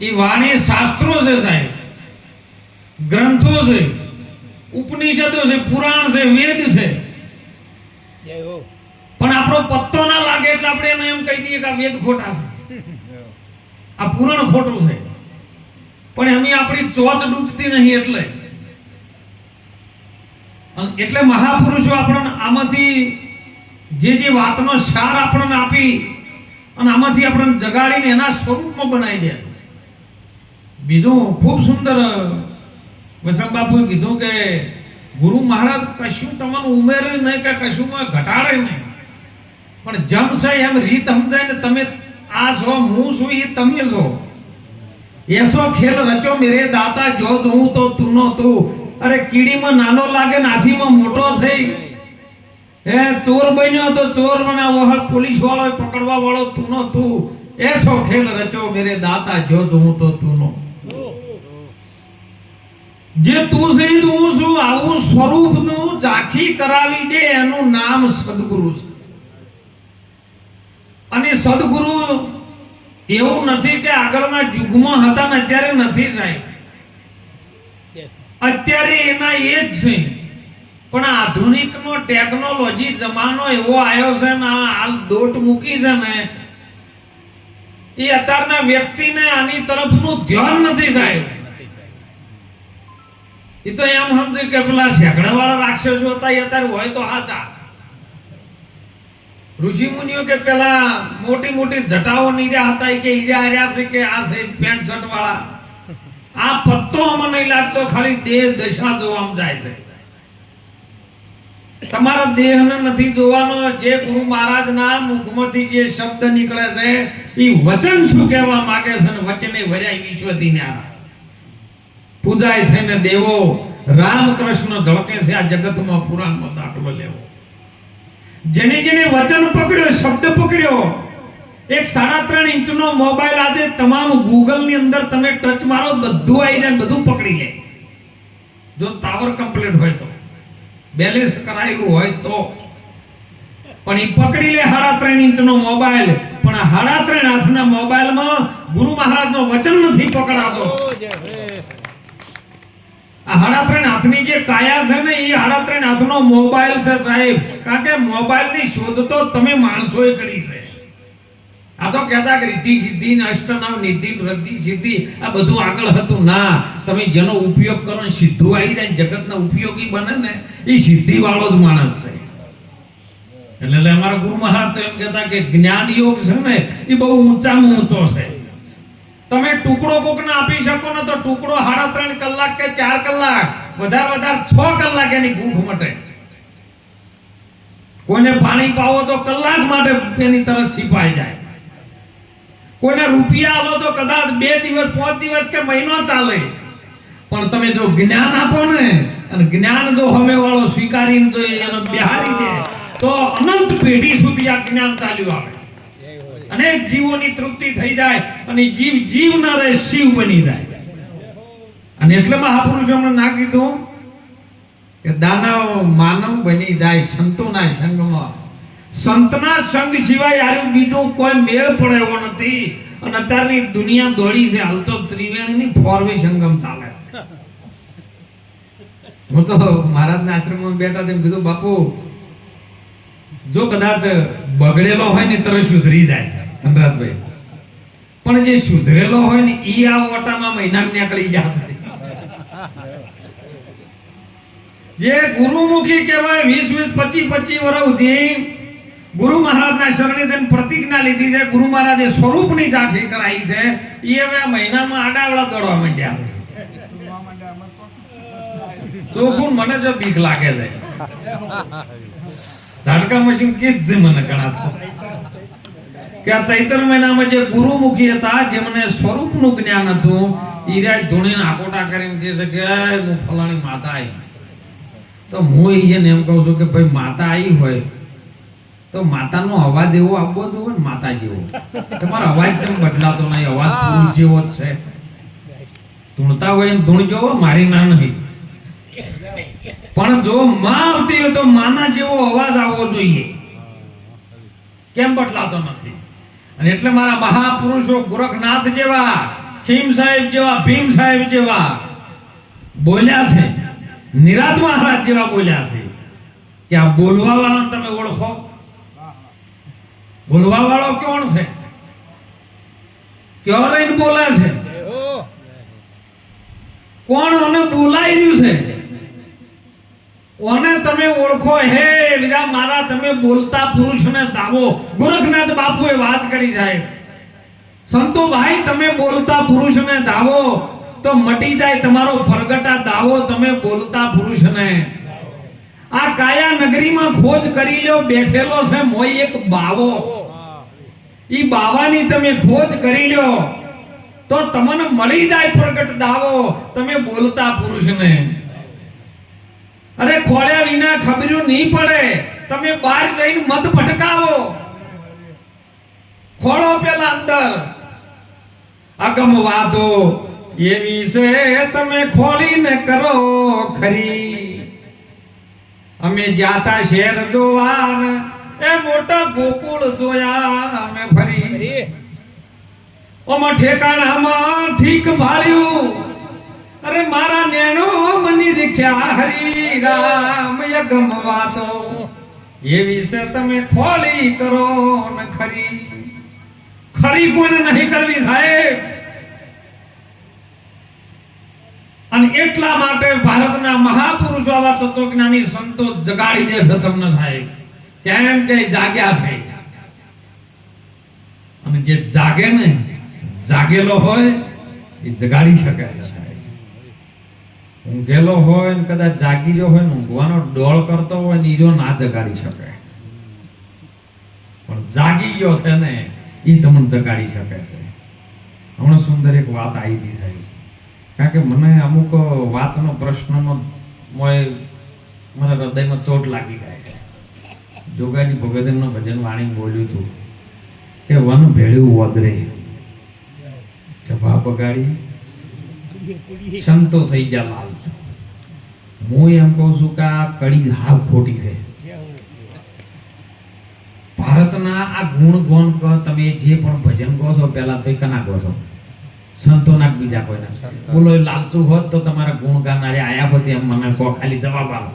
એ વાણી શાસ્ત્રો છે સાહેબ. ગ્રંથો છે ઉપનિષદો છે પુરાણ છે વેદ છે. પણ આપણો પત્તો ના લાગે એટલે આપણે એને એમ કહી દઈએ કે આ વેદ ખોટા છે. આ પુરાણ ખોટું છે. પણ એમની આપણી ચોચ ડૂબતી નહીં એટલે. એટલે મહાપુરુષો આપણને આમાંથી જે જે વાતનો સાર આપણને આપી અને આમાંથી આપણને જગાડીને એના સ્વરૂપમાં બનાવી દે. બીજું ખૂબ સુંદર વસંત બાપુએ કીધું કે ગુરુ મહારાજ કશું તમને ઉમેર્યું નહીં કે કશુંમાં ઘટાડે નહીં. પણ જમશે એમ રીત સમજાય ને તમે આ છો, હું છું એ તમે છો. એસો ખેલ રચો મેરે દાતા, જો હું તો તું નો તું. અરે કીડીમાં નાનો લાગે ને હાથીમાં મોટો થઈ. એ ચોર બન્યો તો ચોર મને હવે પોલીસ વાળો પકડવા વાળો તુનો તું. એસો ખેલ રચો મેરે દાતા જો હું તો તુનો. જે તું સહિત હું છું આવું સ્વરૂપનું ઝાંખી કરાવી દે એનું નામ સદગુરુ છે. અને સદગુરુ એવું નથી કે આગળના યુગમાં હતા ને અત્યારે નથી સાહેબ. અત્યારે એના એ જ છે. પણ આધુનિકનો ટેકનોલોજી જમાનો એવો આવ્યો છે ને હાલ દોટ મૂકી છે ને, એ અત્યારના વ્યક્તિને આની તરફનું ધ્યાન નથી સાહેબ. એ તો એમ સમજ્યું કે પેલા શેકડા વાળા રાક્ષસો હતા, એ અત્યારે હોય તો હાચા ઋષિ મુનિઓ કે પેલા મોટી મોટી જટાઓ નીર્યા હતા કે ઈર્યા હાર્યા છે કે આ છે પેન્ટ શર્ટ વાળા આ પત્તો અમને નહીં લાગતો, ખાલી દેહ દશા જોવામાં જાય છે. તમારા દેહને નથી જોવાનો, જે ગુરુ મહારાજના મુખમાંથી જે શબ્દ નીકળે છે, એ વચન શું કહેવા માંગે છે ને વચને વર્યા વિશ્વથી ન્યારા પૂજાય થઈને દેવો, રામકૃષ્ણ ઝળકે છે આ જગતમાં પુરાણમાં દાખલો લેવો. જેને જેને વચન પકડ્યો, શબ્દ પકડ્યો, એક સાડા ત્રણ ઇંચનો મોબાઈલ આજે તમામ ગૂગલની અંદર તમે ટચ મારો, બધું આવી જાય બધું પકડી લે. જો ટાવર કમ્પ્લીટ હોય તો. બેલેન્સ કરાયેલું હોય તો. પણ એ પકડી લે સાડા ત્રણ ઇંચનો મોબાઈલ. પણ સાડા ત્રણ હાથના મોબાઈલમાં ગુરુ મહારાજનો વચન નથી પકડાતો. આ હાડા ત્રણ હાથની જે કાયા છે ને એ હાડા ત્રણ હાથનો મોબાઈલ છે સાહેબ. કારણ કે મોબાઈલની શોધ તો તમે માણસોએ કરી છે. આ તો કહેતા કે રિદ્ધિ સિદ્ધિ ને અષ્ટનામ નિધિ રદ્ધિ સિદ્ધિ, આ બધું આગળ હતું. ના, તમે જેનો ઉપયોગ કરો ને સીધું આવી જાય જગતના ઉપયોગી બને ને, એ સિદ્ધિ વાળો જ માણસ છે. એટલે અમારા ગુરુ મહારાજ તો એમ કહેતા કે જ્ઞાન યોગ છે ને, એ બહુ ઊંચામાં ઊંચો છે. તમે ટુકડો કોકને આપી શકો ને તો ટુકડો સાડા ત્રણ કલાક કે ચાર કલાક, વધારે વધારે છ કલાક એની ભૂખ મટે. કોઈને પાણી પાવો તો કલાક માટે એની તરફ સિપાઈ જાય. કોઈને રૂપિયા આલો તો કદાચ બે દિવસ, પાંચ દિવસ કે મહિનો ચાલે. પણ તમે જો જ્ઞાન આપો ને, અને જ્ઞાન જો હમે વાળો સ્વીકારીને જો એનો બિહારી દે તો અનંત પેઢી સુધી આ જ્ઞાન ચાલ્યું આવે. અનેક જીવોની તૃપ્તિ થઈ જાય અને જીવ જીવ ન રહે શિવ બની જાય. અને એટલે મહાપુરુષો અમને ના કીધું કે દાનવ માનવ બની જાય, સંતોના સંગમાં. સંતના સંગ સિવાય યાર બીજું કોઈ મેળ પડે એવો નથી. અને અત્યારની દુનિયા દોડી છે, હાલ તો ત્રિવેણીની ફોરવે સંગમ ચાલે. હું તો મહારાજના આશ્રમમાં બેઠા તેમ કીધું, બાપુ, જો કદાચ બગડેલો હોય ને તરત સુધરી જાય. ધનરાજભાઈ, પણ જે સુધરેલો હોય ને એ આ ઓટામાં મહિના નીકળી જશે. જે ગુરુમુખી કહેવાય, વીસ વીસ, પચીસ પચીસ વર્ષ સુધી ગુરુ મહારાજના શરણે થઈને પ્રતિજ્ઞા લીધી છે. ગુરુ મહારાજે સ્વરૂપની ઝાંખી કરાવી છે. એ હવે મહિનામાં આડાવડા દોડવા માંડ્યા તો ચોખ્ખું મને જો બીક લાગે છે. ઝાટકા મશીન કીજ છે મને ઘણા તો. કે આ ચૈતર મહિનામાં જે ગુરુમુખી હતા, જેમને સ્વરૂપનું જ્ઞાન હતું ઈરાજ ધૂણીને આકોટા કરીને કહે છે કે હું ફલાણી માતા આવી તો હું એને એમ કહું છું કે, ભાઈ માતા આવી હોય તો માતાનો અવાજ એવો આવવો જોઈએ ને માતા જેવો. તમારો અવાજ કેમ બદલાતો નહીં? અવાજ ધૂળ જેવો જ છે. ધૂણતા હોય એમ ધૂણ જેવો મારી ના નહીં. પણ જો માં આવતી હોય તો માના જેવો અવાજ આવવો જોઈએ. કેમ બદલાતો નથી? અને એટલે મારા મહાપુરુષો ગોરખનાથ જેવા ખીમ સાહેબ જેવા ભીમ સાહેબ જેવા બોલ્યા છે. નિરાત મહારાજ જેવા બોલ્યા છે. કે આ બોલવા વાળાને તમે ઓળખો. બોલવા વાળો કોણ છે? કયો લઈને બોલે છે? કોણ અને બોલાઈ રહ્યું છે? ઓને તમે ઓળખો, હે વીરા મારા, તમે બોલતા પુરુષને દાવો. ગોરખનાથ બાપુએ વાત કરી સાહેબ. સંતો ભાઈ તમે બોલતા પુરુષને દાવો. તો મટી જાય તમારો ફરગટા દાવો, તમે બોલતા પુરુષને. આ કાયા નગરીમાં ખોજ કરી લ્યો, બેઠેલો છે મોય એક બાવો. ઈ બાવાની તમે ખોજ કરી લ્યો, તો તમને મળી જાય પ્રગટ દાવો, તમે બોલતા પુરુષને. અરે ખોળ્યા વિના ખબર્યું નહીં પડે, તમે બહાર જઈને મત ભટકાવો. ખોળો પેલા અંદર. અગમ વાતો એવી છે તમે ખોલીને કરો ખરી. અમે જાતા શેર જોવાન એ મોટા ગોકુળ જોયા અમે ફરી. ઓમાં ઠેકાણામાં ઠીક ભાળ્યું. અરે મારા નેણો મની રીખ્યા હરી રામ યગમ વાતો. એ વિશે તમે ખોલી કરો ને ખરી. ખરી કોઈને નહીં કરવી સાહેબ. અને એટલા માટે ભારતના મહાપુરુષો આવા તત્વજ્ઞાની સંતો જગાડી દેશે તમને સાહેબ. કેમ કે જાગ્યા છે. અને જે જાગે ને, જાગેલો હોય, એ જગાડી શકે છે ઊંઘેલો હોય ને કદાચ જાગી રહ્યો હોય ને ઊંઘવાનો ડોળ કરતો હોય ને ઈરો ના જગાડી શકે. પણ જાગી ગયો છે ને એ તમને જગાડી શકે છે. હમણાં સુંદર એક વાત આવી હતી સાહેબ. કારણ કે મને અમુક વાતનો, પ્રશ્નનો મોય મારા હૃદયમાં ચોટ લાગી જાય છે. જોગાજી ભગતનું ભજન વાણી બોલ્યું હતું કે, વન ભેળ્યું વદરે જભા બગાડી સંતો થઈ ગયા લાલ હું એમ કહું છું કે આ કડી હાવ ખોટી છે. ભારતના આ ગુણ ગોન તમે જે પણ ભજન કહો છો પહેલા ભાઈ કના કહો છો. સંતોના બીજા કોઈના. બોલો લાલચુ હોત તો તમારા ગુણ ગાનારે આયા હોત એમ મને કહો ખાલી જવાબ આપો.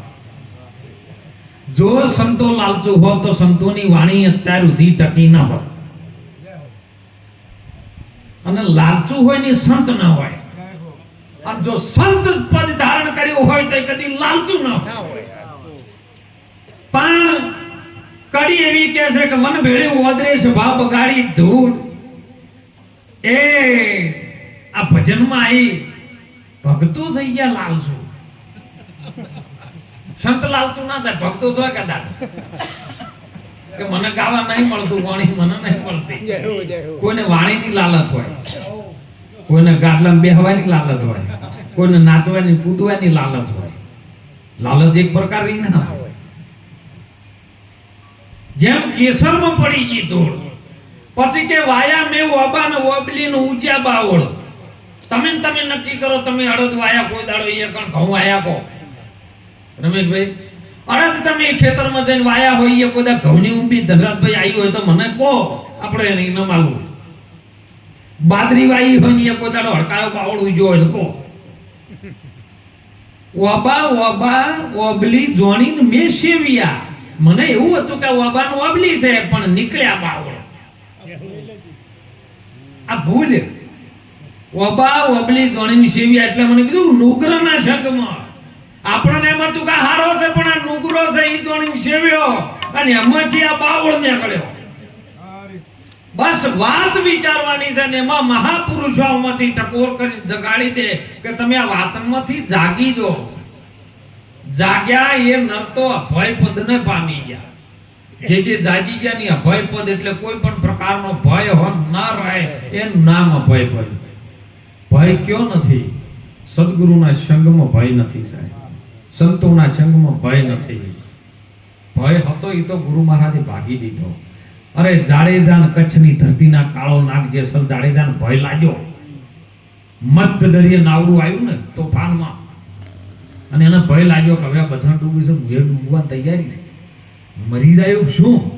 જો સંતો લાલચુ હોત તો સંતોની વાણી અત્યાર સુધી ટકી ન હોત. અને લાલચુ હોય ને સંત ન હોય. અને જો સંત પદ ધારણ કર્યું હોય તો કદી લાલચુ ન હોય. ના હોય. પણ કડી એવી કે છે કે મન ભેળ્યું ઓદરે છે ભાવ બગાડી ધૂળ. એ આ ભજનમાં આવી ભક્તો થઈ ગયા લાલસુ સંત લાલચુ ના થાય ભક્તો થાય કદાચ કે મને ગાવા નહીં મળતું વાણી મને નહીં મળતી. કોઈને વાણીની લાલચ હોય કોઈને ગાડલામાં બેહવાની લાલચ હોય કોઈને નાચવાની કૂદવાની લાલચ હોય. લાલચ એક પ્રકારની ના હોય. જેમ કેસરમાં પડી ગઈ ધૂળ પછી કે વાયા મેં ઓબા ને ઓબલી નું ઉજ્યા બાવળ. તમે તમે નક્કી કરો, તમે અડદ વાયા, કોઈ દાડો એ કણ ઘઉં આયા કો રમેશભાઈ, અડદ તમે ખેતરમાં જઈને વાયા હોય, એ કોઈ ઘઉંની ઊંબી ધનરાજભાઈ આવી હોય તો મને કહો, આપણે એને ન માલવું બાદરી વાઈ હોય ને એ કોઈ દાડો હડકાયો, બાવળ ઉજ્યો હોય તો કહો. ઓબા ઓબા, ઓબલી જોણીને મેં સેવિયા મને એવું હતું કે ઓબાનું ઓબલી છે, પણ નીકળ્યા બાવળ. આ ભૂલ. ઓબા ઓબલી ગણની સેવી એટલે મને કીધું નુગ્રના શબ્દમાં આપણને એમાં તું કે હારો છે, પણ આ નુગરો છે, ઈ જોણીની સેવ્યો અને એમાંથી આ બાવળ નીકળ્યો. બસ વાત વિચારવાની છે ને એમાં મહાપુરુષોમાંથી ટકોર કરી જગાડી દે કે તમે આ વાતમાંથી જાગી જો જાગ્યા એ નર તો અભય પદને પામી ગયા. જે જે જાગી ગયા ની અભય પદ એટલે કોઈ પણ પ્રકારનો ભય હોય ન રહે, એનું નામ અભય પદ. ભય કયો નથી? સદગુરુના સંગમાં ભય નથી સાહેબ. સંતોના સંગમાં ભય નથી. ભય હતો એ તો ગુરુ મહારાજે ભાગી દીધો. અરે જાડેજાન કચ્છની ધરતીના કાળો નાગ જેસલ જાડેજાન ભય લાગ્યો. મધ્ય દરિયે નાવડું આવ્યું ને તોફાનમાં. અને એને ભય લાગ્યો કે હવે બધા ડૂબી છે હું ડૂબવા તૈયારી છે. મરી જાય શું?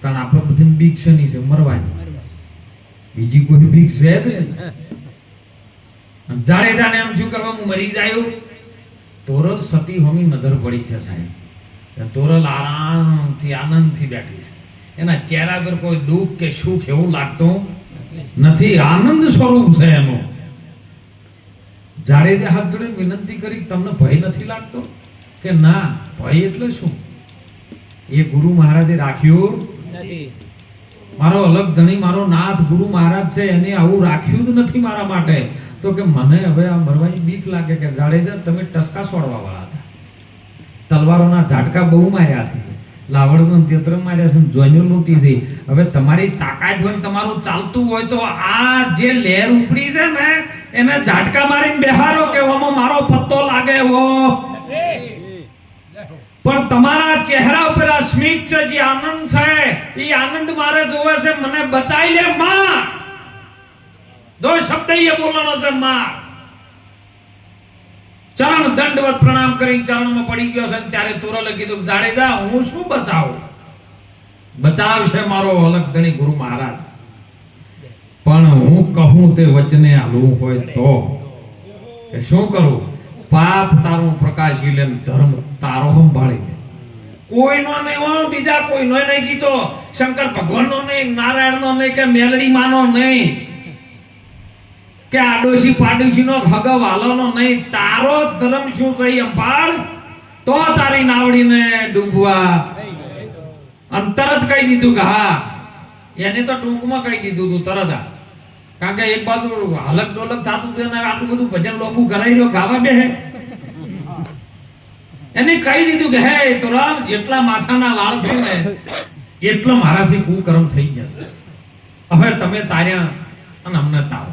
કારણ આપણે બધાને બીક નહીં છે? મરવાની. બીજી કોઈ બીક છે જ જાડેજાને એમ થયું કે હવે હું મરી જાયો તોરલ સતી હોમી નજર પડી છે સાહેબ. તોરલ આરામથી આનંદથી બેઠી છે. એના ચહેરા પર કોઈ દુઃખ કે સુખ એવું લાગતું નથી. આનંદ સ્વરૂપ છે એનું. જાડેજા હાથ જોડીને વિનંતી કરી તમને ભય નથી લાગતો? કે ના ભય એટલે શું? એ ગુરુ મહારાજે રાખ્યું? નથી. મારો અલગ ધણી મારો નાથ ગુરુ મહારાજ છે એને આવું રાખ્યું જ નથી મારા માટે. તો કે મને હવે આ મરવાની બીક લાગે કે જાડેજા તમે ટસકા છોડવા વાળા હતા. તલવારોના ઝાટકા બહુ માર્યા છે. લાવડનું તેત્ર માર્યા છે જોઈનો લૂંટી છે. હવે તમારી તાકાત હોય તમારું ચાલતું હોય તો આ જે લહેર ઉપડી છે ને, એને ઝાટકા મારીને બેહારો કે ઓમાં મારો પત્તો લાગે એવો. પણ તમારા ચહેરા ઉપર આ સ્મિત છે, જે આનંદ છે, એ આનંદ મારે જોવે છે, મને બચાવી લે માં. દો શબ્દ એ બોલવાનો છે ચરણ દંડવત પ્રણામ કરીને ચરણમાં પડી ગયો છે ત્યારે તુરલે કીધું, જાડેજા, હું શું બચાવું? બચાવશે મારો અલગ ધણી ગુરુ મહારાજ. પણ હું કહું તે વચને હાલવું હોય તો. કે શું કરું? પાપ તારું પ્રકાશી લે ધર્મ તારો સંભાળી લે. કોઈનો નહીં બીજા કોઈનો નહીં કીધો. શંકર ભગવાનનો નહીં, નારાયણનો નહીં કે મેલડી માનો નહીં. કે આડોશી પાડોશીનો હગો વાલોનો નહીં, તારો ધર્મ શું છે એ તો તારી નાવડીને ડૂબવા. અને તરત કહી દીધું કે હા, એને તો ટૂંકમાં કહી દીધું તું તરત. આ કારણ કે એક બાજુ હલક ડોલક થતું હતું આટલું બધું ભજન લોબુ કરાઈ રહ્યો ગાવા બે એને કહી દીધું કે, હે, તોરામ, જેટલા માથાના વાળ છે ને, એટલો મારાથી કુકર્મ થઈ જશે. હવે તમે તાર્યા અને અમને તારો.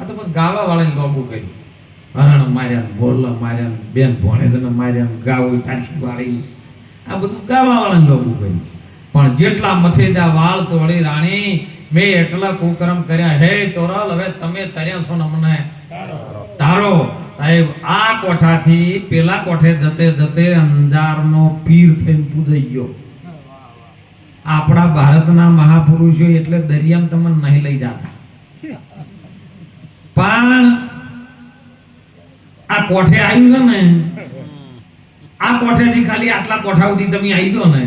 આ તો બસ ગાવા વાળાને લોબુ કર્યું. હરણ માર્યા બોરલા માર્યા, બેન ભણેજને માર્યા, ગાવું તાછી વાળી. આ બધું ગાવા વાળાને લોબુ કર્યું. પણ જેટલા મથેદા વાળ તોડી રાણી, મેં એટલા કુકર્મ કર્યા. હે તોરલ, હવે તમે તર્યા છો ને મને તારો. સાહેબ, આ કોઠાથી પેલા કોઠે જતે જતે અંજારનો પીર થઈને પૂજાઈ ગયો. આપણા ભારતના મહાપુરુષો એટલે દરિયામાં તમને નહીં લઈ જતા. પણ આ કોઠે આવ્યું છે ને, આ કોઠેથી ખાલી આટલા કોઠા સુધી તમે આવી જાઓ ને,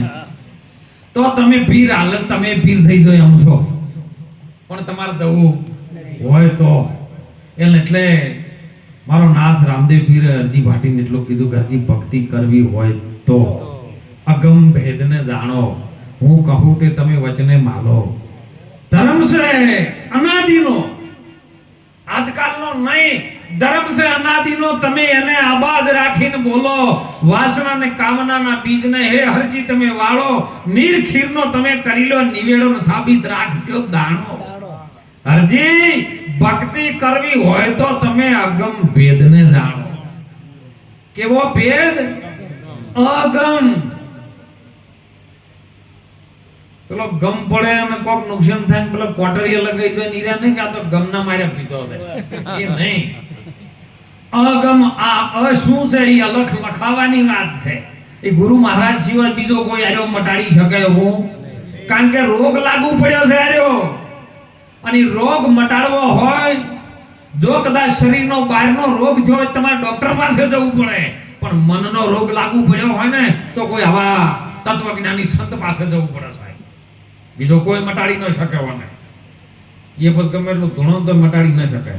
તો તમે પીર હાલત તમે પીર થઈ જો એમ છો. પણ તમારે જવું હોય તો. એટલે મારો નાથ રામદેવ પીર અરજી ભાટીને એટલું કીધું કે ભક્તિ કરવી હોય તો. અગમ ભેદને જાણો. હું કહું તે તમે વચને માલો. ધર્મ છે અનાદિનો. આજકાલનો નહીં, ધર્મ છે અનાદિનો, તમે એને આબાદ રાખીને બોલો. વાસના ને કામનાના બીજને, હે હરજી, તમે વાળો. નીર ખીરનો તમે કરી લો નિવેડો સાબિત રાખજો, દાણો. હરજી, ભક્તિ કરવી હોય તો તમે અગમ ભેદને જાણો. કેવો ભેદ? અગમ. પેલો ગમ પડે અને કોક નુકસાન થાય ને પેલો કોટરીએ લગાઈ જાય નીરા નહીં કે આ તો ગમના માર્યા પીધો હવે. એ નહીં. અગમ આ અ શું છે? એ અલખ લખાવાની વાત છે. એ ગુરુ મહારાજ સિવાય બીજો કોઈ આર્યો મટાડી શકે હું કારણ કે રોગ લાગુ પડ્યો છે આર્યો. અને રોગ મટાડવો હોય, જો કદાચ શરીરનો બહારનો રોગ જો તમારે ડોક્ટર પાસે જવું પડે. પણ મનનો રોગ લાગુ પડ્યો હોય ને, તો કોઈ આવા તત્વજ્ઞાની સંત પાસે જવું પડે સાહેબ. બીજો કોઈ મટાડી ન શકે મને એ પછી ગમે એટલું ધૂણો તો મટાડી ન શકે.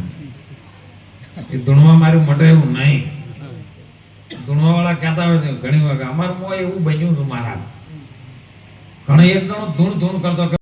એ ધૂણવા મારું મટાયું નહીં. ધૂણવા વાળા કહેતા હોય છે, ઘણી વખત. અમારું એવું બન્યું હતું મારા. ઘણા એક જણો ધૂણ ધૂણ કરતો